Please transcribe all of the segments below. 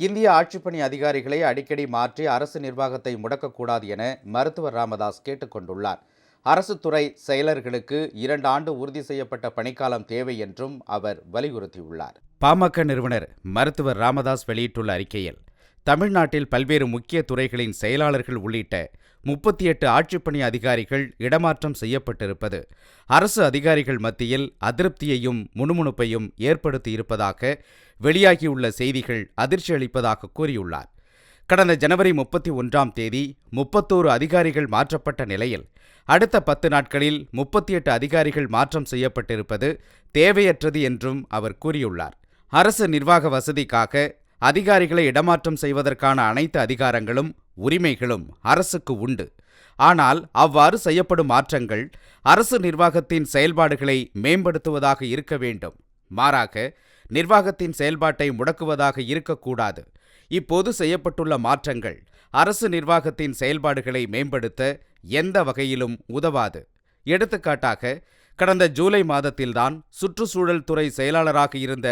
இந்திய ஆட்சிப்பணி அதிகாரிகளை அடிக்கடி மாற்றி அரசு நிர்வாகத்தை முடக்கக்கூடாது என மருத்துவர் ராமதாஸ் கேட்டுக்கொண்டுள்ளார். அரசு துறை செயலர்களுக்கு இரண்டு ஆண்டு உறுதி செய்யப்பட்ட பணிக்காலம் தேவை என்றும் அவர் வலியுறுத்தியுள்ளார். பாமக நிறுவனர் மருத்துவர் ராமதாஸ் வெளியிட்டுள்ள அறிக்கையில் தமிழ்நாட்டில் பல்வேறு முக்கிய துறைகளின் செயலாளர்கள் உள்ளிட்ட முப்பத்தி எட்டு ஆட்சிப்பணி அதிகாரிகள் இடமாற்றம் செய்யப்பட்டிருப்பது. அரசு அதிகாரிகள் மத்தியில் அதிருப்தியையும் முணுமுணுப்பையும் ஏற்படுத்தியிருப்பதாக வெளியாகியுள்ள செய்திகள் அதிர்ச்சி அளிப்பதாக கூறியுள்ளார். கடந்த ஜனவரி முப்பத்தி ஒன்றாம் தேதி முப்பத்தோரு அதிகாரிகள் மாற்றப்பட்ட நிலையில் அடுத்த பத்து நாட்களில் முப்பத்தி எட்டு அதிகாரிகள் மாற்றம் செய்யப்பட்டிருப்பது தேவையற்றது என்றும் அவர் கூறியுள்ளார். அரசு நிர்வாக வசதிக்காக அதிகாரிகளை இடமாற்றம் செய்வதற்கான அனைத்து அதிகாரங்களும் உரிமைகளும் அரசுக்கு உண்டு. ஆனால் அவ்வாறு செய்யப்படும் மாற்றங்கள் அரசு நிர்வாகத்தின் செயல்பாடுகளை மேம்படுத்துவதாக இருக்க வேண்டும். மாறாக நிர்வாகத்தின் செயல்பாட்டை முடக்குவதாக இருக்கக்கூடாது. இப்போது செய்யப்பட்டுள்ள மாற்றங்கள் அரசு நிர்வாகத்தின் செயல்பாடுகளை மேம்படுத்த எந்த வகையிலும் உதவாது. எடுத்துக்காட்டாக கடந்த ஜூலை மாதத்தில்தான் சுற்றுச்சூழல் துறை செயலாளராக இருந்த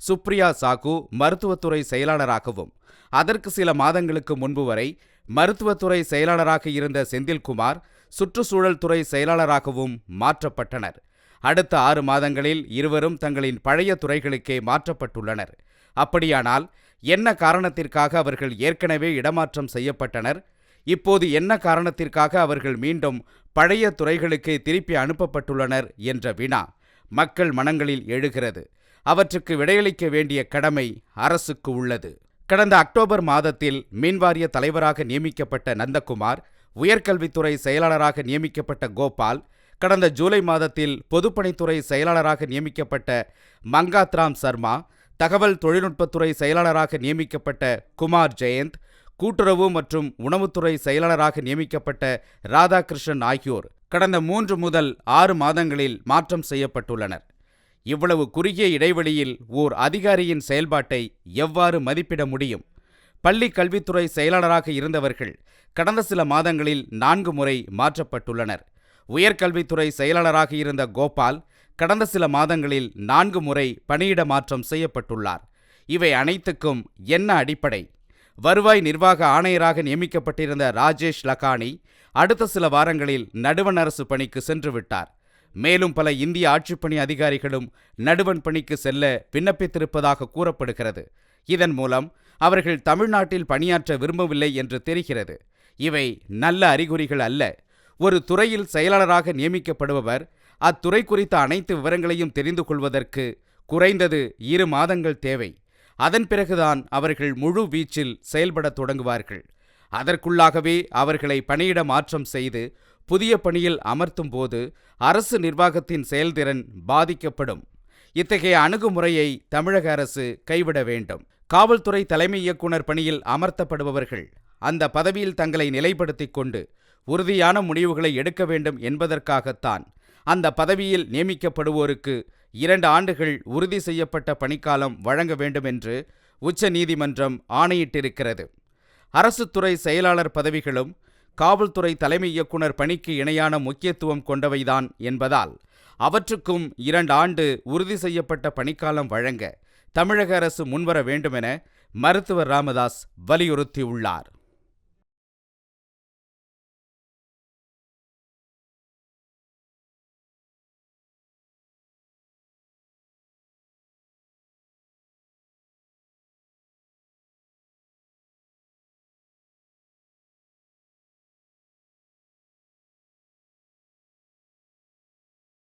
சுப்ரியா சாகு மருத்துவத்துறை செயலாளராகவும் அதற்கு சில மாதங்களுக்கு முன்பு வரை மருத்துவத்துறை செயலாளராக இருந்த செந்தில்குமார் சுற்றுச்சூழல் துறை செயலாளராகவும் மாற்றப்பட்டனர். அடுத்த ஆறு மாதங்களில் இருவரும் தங்களின் பழைய துறைகளுக்கே மாற்றப்பட்டுள்ளனர். அப்படியானால் என்ன காரணத்திற்காக அவர்கள் ஏற்கனவே இடமாற்றம் செய்யப்பட்டனர்? இப்போது என்ன காரணத்திற்காக அவர்கள் மீண்டும் பழைய துறைகளுக்கு திருப்பி அனுப்பப்பட்டுள்ளனர் என்ற வினா மக்கள் மனங்களில் எழுகிறது. அவற்றுக்கு விடையளிக்க வேண்டிய கடமை அரசுக்கு உள்ளது. கடந்த அக்டோபர் மாதத்தில் மின்வாரிய தலைவராக நியமிக்கப்பட்ட நந்தகுமார் உயர்கல்வித்துறை செயலாளராக நியமிக்கப்பட்ட கோபால் கடந்த ஜூலை மாதத்தில் பொதுப்பணித்துறை செயலாளராக நியமிக்கப்பட்ட மங்காத்ராம் சர்மா தகவல் தொழில்நுட்பத்துறை செயலாளராக நியமிக்கப்பட்ட குமார் ஜெயந்த் கூட்டுறவு மற்றும் உணவுத்துறை செயலாளராக நியமிக்கப்பட்ட ராதாகிருஷ்ணன் ஆகியோர் கடந்த மூன்று முதல் ஆறு மாதங்களில் மாற்றம் செய்யப்பட்டுள்ளனர். இவ்வளவு குறுகிய இடைவெளியில் ஓர் அதிகாரியின் செயல்பாட்டை எவ்வாறு மதிப்பிட முடியும்? பள்ளி கல்வித்துறை செயலாளராக இருந்தவர்கள் கடந்த சில மாதங்களில் நான்கு முறை மாற்றப்பட்டுள்ளனர். உயர்கல்வித்துறை செயலாளராக இருந்த கோபால் கடந்த சில மாதங்களில் நான்கு முறை பணியிட மாற்றம் செய்யப்பட்டுள்ளார். இவை அனைத்துக்கும் என்ன அடிப்படை? வருவாய் நிர்வாக ஆணையராக நியமிக்கப்பட்டிருந்த ராஜேஷ் லக்கானி அடுத்த சில வாரங்களில் நடுவண் அரசு பணிக்கு சென்றுவிட்டார் மேலும் பல இந்திய ஆட்சிப்பணி அதிகாரிகளும் நடுவண் பணிக்கு செல்ல விண்ணப்பித்திருப்பதாக கூறப்படுகிறது. இதன் மூலம் அவர்கள் தமிழ்நாட்டில் பணியாற்ற விரும்பவில்லை என்று தெரிகிறது. இவை நல்ல அறிகுறிகள் அல்ல. ஒரு துறையில் செயலாளராக நியமிக்கப்படுபவர் அத்துறை குறித்த அனைத்து விவரங்களையும் தெரிந்து கொள்வதற்கு குறைந்தது இரு மாதங்கள் தேவை. அதன் பிறகுதான் அவர்கள் முழு வீச்சில் செயல்படத் தொடங்குவார்கள். அதற்குள்ளாகவே அவர்களை பணியிட மாற்றம் செய்து புதிய பணியில் அமர்த்தும் போது அரசு நிர்வாகத்தின் செயல்திறன் பாதிக்கப்படும். இத்தகைய அணுகுமுறையை தமிழக அரசு கைவிட வேண்டும். காவல்துறை தலைமை இயக்குனர் பணியில் அமர்த்தப்படுபவர்கள் அந்த பதவியில் தங்களை நிலைப்படுத்திக் கொண்டு உறுதியான முடிவுகளை எடுக்க வேண்டும் என்பதற்காகத்தான் அந்த பதவியில் நியமிக்கப்படுவோருக்கு இரண்டு ஆண்டுகள் உறுதி செய்யப்பட்ட பணிக்காலம் வழங்க வேண்டும் என்று உச்ச நீதிமன்றம் ஆணையிட்டிருக்கிறது. அரசு துறை செயலாளர் பதவிகளும் காவல்துறை தலைமை இயக்குனர் பணிக்கு இணையான முக்கியத்துவம் கொண்டவைதான் என்பதால் அவற்றுக்கும் இரண்டு ஆண்டு உறுதி செய்யப்பட்ட பணிக்காலம் வழங்க தமிழக அரசு முன்வர வேண்டுமென மருத்துவர் ராமதாஸ் வலியுறுத்தியுள்ளார்.